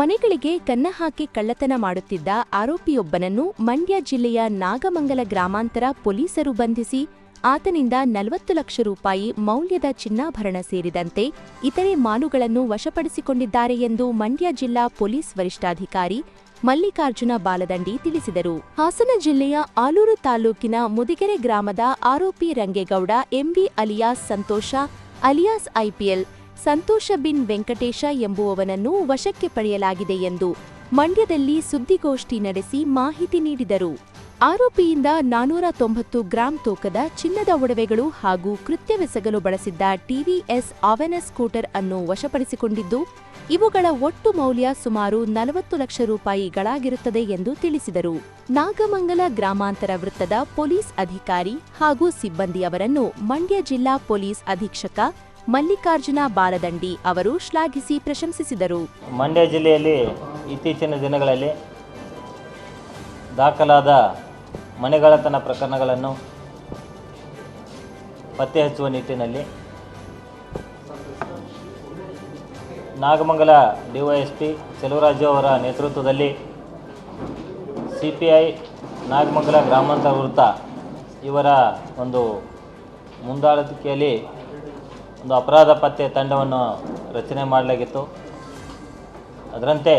ಮನೆಗಳಿಗೆ ಕನ್ನ ಹಾಕಿ ಕಳ್ಳತನ ಮಾಡುತ್ತಿದ್ದ ಆರೋಪಿಯೊಬ್ಬನನ್ನು ಮಂಡ್ಯ ಜಿಲ್ಲೆಯ ನಾಗಮಂಗಲ ಗ್ರಾಮಾಂತರ ಪೊಲೀಸರು ಬಂಧಿಸಿ ಆತನಿಂದ ನಲವತ್ತು ಲಕ್ಷ ರೂಪಾಯಿ ಮೌಲ್ಯದ ಚಿನ್ನಾಭರಣ ಸೇರಿದಂತೆ ಇತರೆ ಮಾಲುಗಳನ್ನು ವಶಪಡಿಸಿಕೊಂಡಿದ್ದಾರೆ ಎಂದು ಮಂಡ್ಯ ಜಿಲ್ಲಾ ಪೊಲೀಸ್ ವರಿಷ್ಠಾಧಿಕಾರಿ ಮಲ್ಲಿಕಾರ್ಜುನ ಬಾಲದಂಡಿ ತಿಳಿಸಿದರು. ಹಾಸನ ಜಿಲ್ಲೆಯ ಆಲೂರು ತಾಲೂಕಿನ ಮುದಿಗೆರೆ ಗ್ರಾಮದ ಆರೋಪಿ Rangegowda, MB alias Santosh, alias IPL Santosh bin Venkatesha ಎಂಬುವವನನ್ನು ವಶಕ್ಕೆ ಪಡೆಯಲಾಗಿದೆ ಎಂದು ಮಂಡ್ಯದಲ್ಲಿ ಸುದ್ದಿಗೋಷ್ಠಿ ನಡೆಸಿ ಮಾಹಿತಿ ನೀಡಿದರು. ಆರೋಪಿಯಿಂದ ನಾನೂರ ತೊಂಬತ್ತು ಗ್ರಾಂ ತೂಕದ ಚಿನ್ನದ ಒಡವೆಗಳು ಹಾಗೂ ಕೃತ್ಯವೆಸಗಲು ಬಳಸಿದ್ದ ಟಿವಿಎಸ್ ಆವೆನಸ್ ಸ್ಕೂಟರ್ ಅನ್ನು ವಶಪಡಿಸಿಕೊಂಡಿದ್ದು, ಇವುಗಳ ಒಟ್ಟು ಮೌಲ್ಯ ಸುಮಾರು ನಲವತ್ತು ಲಕ್ಷ ರೂಪಾಯಿಗಳಾಗಿರುತ್ತದೆ ಎಂದು ತಿಳಿಸಿದರು. ನಾಗಮಂಗಲ ಗ್ರಾಮಾಂತರ ವೃತ್ತದ ಪೊಲೀಸ್ ಅಧಿಕಾರಿ ಹಾಗೂ ಸಿಬ್ಬಂದಿಯವರನ್ನು ಮಂಡ್ಯ ಜಿಲ್ಲಾ ಪೊಲೀಸ್ ಅಧೀಕ್ಷಕ ಮಲ್ಲಿಕಾರ್ಜುನ ಬಾಲದಂಡಿ ಅವರು ಶ್ಲಾಘಿಸಿ ಪ್ರಶಂಸಿಸಿದರು. ಮಂಡ್ಯ ಜಿಲ್ಲೆಯಲ್ಲಿ ಇತ್ತೀಚಿನ ದಿನಗಳಲ್ಲಿ ದಾಖಲಾದ ಮನೆಗಳತನ ಪ್ರಕರಣಗಳನ್ನು ಪತ್ತೆ ಹಚ್ಚುವ ನಿಟ್ಟಿನಲ್ಲಿ ನಾಗಮಂಗಲ ಡಿವೈಎಸ್ಪಿ ಚೆಲುವರಾಜು ಅವರ ನೇತೃತ್ವದಲ್ಲಿ ಸಿ ಪಿ ಐ ನಾಗಮಂಗಲ ಗ್ರಾಮಾಂತರ ವೃತ್ತ ಇವರ ಒಂದು ಮುಂದಾಳುವಿಕೆಯಲ್ಲಿ ಒಂದು ಅಪರಾಧ ಪತ್ತೆ ತಂಡವನ್ನು ರಚನೆ ಮಾಡಲಾಗಿತ್ತು. ಅದರಂತೆ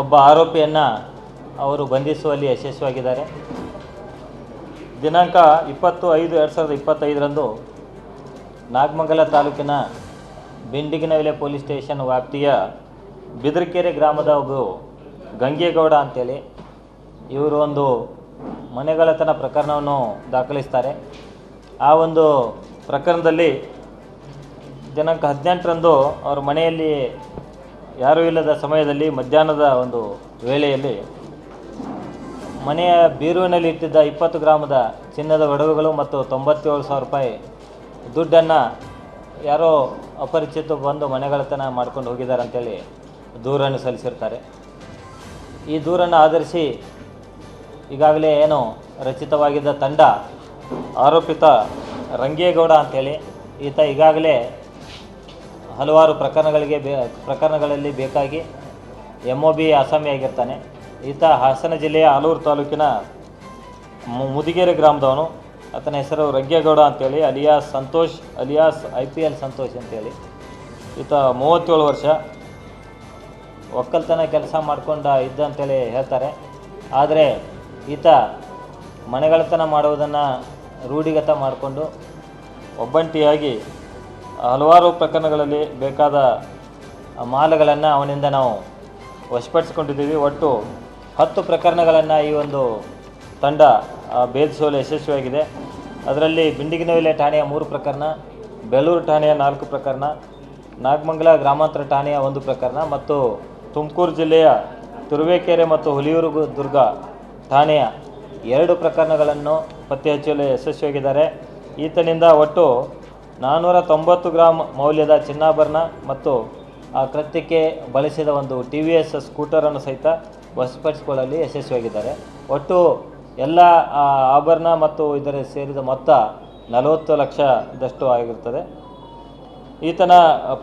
ಒಬ್ಬ ಆರೋಪಿಯನ್ನು ಅವರು ಬಂಧಿಸುವಲ್ಲಿ ಯಶಸ್ವಿಯಾಗಿದ್ದಾರೆ. ದಿನಾಂಕ ಇಪ್ಪತ್ತು ಐದು ಎರಡು ಸಾವಿರದ ಇಪ್ಪತ್ತೈದರಂದು ನಾಗಮಂಗಲ ತಾಲೂಕಿನ ಬಿಂಡಿಗಿನವಿಲೆ ಪೊಲೀಸ್ ಸ್ಟೇಷನ್ ವ್ಯಾಪ್ತಿಯ ಬಿದ್ರಕೆರೆ ಗ್ರಾಮದ ಒಬ್ಬ ಗಂಗೇಗೌಡ ಅಂತೇಳಿ ಇವರು ಒಂದು ಮನೆಗಳತನ ಪ್ರಕರಣವನ್ನು ದಾಖಲಿಸ್ತಾರೆ. ಆ ಒಂದು ಪ್ರಕರಣದಲ್ಲಿ ದಿನಾಂಕ ಹದಿನೆಂಟರಂದು ಅವ್ರ ಮನೆಯಲ್ಲಿ ಯಾರೂ ಇಲ್ಲದ ಸಮಯದಲ್ಲಿ ಮಧ್ಯಾಹ್ನದ ಒಂದು ವೇಳೆಯಲ್ಲಿ ಮನೆಯ ಬೀರುವಿನಲ್ಲಿ ಇಟ್ಟಿದ್ದ ಇಪ್ಪತ್ತು ಗ್ರಾಮದ ಚಿನ್ನದ ಒಡವೆಗಳು ಮತ್ತು ತೊಂಬತ್ತೇಳು ಸಾವಿರ ರೂಪಾಯಿ ದುಡ್ಡನ್ನು ಯಾರೋ ಅಪರಿಚಿತ ಬಂದು ಮನೆಗಳತನ ಮಾಡ್ಕೊಂಡು ಹೋಗಿದ್ದಾರೆ ಅಂತೇಳಿ ದೂರನ್ನು ಸಲ್ಲಿಸಿರ್ತಾರೆ. ಈ ದೂರನ್ನು ಆಧರಿಸಿ ಈಗಾಗಲೇ ಏನು ರಚಿತವಾಗಿದ್ದ ತಂಡ ಆರೋಪಿತ ರಂಗೇಗೌಡ ಅಂತೇಳಿ. ಈತ ಈಗಾಗಲೇ ಹಲವಾರು ಪ್ರಕರಣಗಳಿಗೆ ಬೇ, ಪ್ರಕರಣಗಳಲ್ಲಿ ಬೇಕಾಗಿ ಎಂ ಒ ಬಿ ಆಸಾಮಿಯಾಗಿರ್ತಾನೆ ಈತ ಹಾಸನ ಜಿಲ್ಲೆಯ ಆಲೂರು ತಾಲೂಕಿನ ಮುದಿಗೆರೆ ಗ್ರಾಮದವನು. ಆತನ ಹೆಸರು ರಂಗೇಗೌಡ ಅಂತೇಳಿ, alias Santosh, alias I P L Santosh ಅಂತೇಳಿ. ಈತ ಮೂವತ್ತೇಳು ವರ್ಷ ಒಕ್ಕಲ್ತನ ಕೆಲಸ ಮಾಡ್ಕೊಂಡ ಇದ್ದ ಅಂತೇಳಿ ಹೇಳ್ತಾರೆ. ಆದರೆ ಈತ ಮನೆಗಳತನ ಮಾಡುವುದನ್ನು ರೂಢಿಗತ ಮಾಡಿಕೊಂಡು ಒಬ್ಬಂಟಿಯಾಗಿ ಹಲವಾರು ಪ್ರಕರಣಗಳಲ್ಲಿ ಬೇಕಾದ ಮಾಲುಗಳನ್ನು ಅವನಿಂದ ನಾವು ವಶಪಡಿಸ್ಕೊಂಡಿದ್ದೀವಿ. ಒಟ್ಟು ಹತ್ತು ಪ್ರಕರಣಗಳನ್ನು ಈ ಒಂದು ತಂಡ ಭೇದಿಸುವಲ್ಲಿ ಯಶಸ್ವಿಯಾಗಿದೆ. ಅದರಲ್ಲಿ ಬಿಂಡಿಗಿನವಿಲೆ ಠಾಣೆಯ ಮೂರು ಪ್ರಕರಣ, ಬೆಳ್ಳೂರು ಠಾಣೆಯ ನಾಲ್ಕು ಪ್ರಕರಣ, ನಾಗಮಂಗಲ ಗ್ರಾಮಾಂತರ ಠಾಣೆಯ ಒಂದು ಪ್ರಕರಣ ಮತ್ತು ತುಮಕೂರು ಜಿಲ್ಲೆಯ ತುರುವೇಕೆರೆ ಮತ್ತು ಹುಲಿಯೂರು ದುರ್ಗ ಠಾಣೆಯ ಎರಡು ಪ್ರಕರಣಗಳನ್ನು ಪತ್ತೆ ಹಚ್ಚಲು ಯಶಸ್ವಿಯಾಗಿದ್ದಾರೆ. ಈತನಿಂದ ಒಟ್ಟು ನಾನ್ನೂರ ತೊಂಬತ್ತು ಗ್ರಾಮ್ ಮೌಲ್ಯದ ಚಿನ್ನಾಭರಣ ಮತ್ತು ಆ ಕೃತ್ಯಕ್ಕೆ ಬಳಸಿದ ಒಂದು ಟಿ ವಿ ಎಸ್ ಸ್ಕೂಟರನ್ನು ಸಹಿತ ವಶಪಡಿಸಿಕೊಳ್ಳಲು ಯಶಸ್ವಿಯಾಗಿದ್ದಾರೆ. ಒಟ್ಟು ಎಲ್ಲ ಆಭರಣ ಮತ್ತು ಇದರ ಸೇರಿದ ಮೊತ್ತ ನಲವತ್ತು ಲಕ್ಷದಷ್ಟು ಆಗಿರುತ್ತದೆ. ಈತನ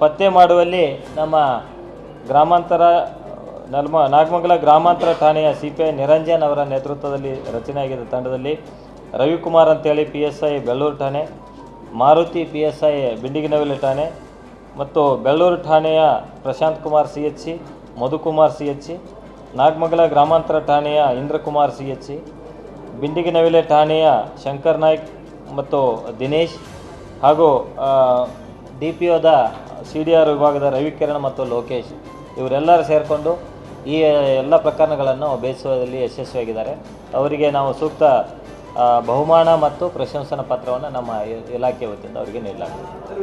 ಪತ್ತೆ ಮಾಡುವಲ್ಲಿ ನಮ್ಮ ಗ್ರಾಮಾಂತರ, ನಲ್ಮ, ನಾಗಮಂಗಲ ಗ್ರಾಮಾಂತರ ಠಾಣೆಯ ಸಿ ಪಿ ನಿರಂಜನ್ ಅವರ ನೇತೃತ್ವದಲ್ಲಿ ರಚನೆಯಾಗಿದ್ದ ತಂಡದಲ್ಲಿ ರವಿಕುಮಾರ್ ಅಂತೇಳಿ ಪಿ ಎಸ್ ಐ ಬೆಳ್ಳೂರು ಠಾಣೆ, Maruti P S I Bindiganavile ಠಾಣೆ ಮತ್ತು ಬೆಳ್ಳೂರು ಠಾಣೆಯ Prashanth Kumar C H C Madhukumar C H C Nagamangala ಗ್ರಾಮಾಂತರ ಠಾಣೆಯ Indrakumar C H C Bindiganavile ಠಾಣೆಯ ಶಂಕರ್ ನಾಯ್ಕ್ ಮತ್ತು ದಿನೇಶ್ ಹಾಗೂ ಡಿ ಪಿ ಒದ ಸಿ ಡಿ ಆರ್ ವಿಭಾಗದ ರವಿಕಿರಣ್ ಮತ್ತು ಲೋಕೇಶ್ ಇವರೆಲ್ಲರೂ ಸೇರಿಕೊಂಡು ಈ ಎಲ್ಲ ಪ್ರಕರಣಗಳನ್ನು ಬೇಯಿಸುವುದರಲ್ಲಿ ಯಶಸ್ವಿಯಾಗಿದ್ದಾರೆ. ಅವರಿಗೆ ನಾವು ಸೂಕ್ತ ಬಹುಮಾನ ಮತ್ತು ಪ್ರಶಂಸನಾ ಪತ್ರವನ್ನು ನಮ್ಮ ಇಲಾಖೆ ವತಿಯಿಂದ ಅವರಿಗೆ ನೀಡಲಾಗಿದೆ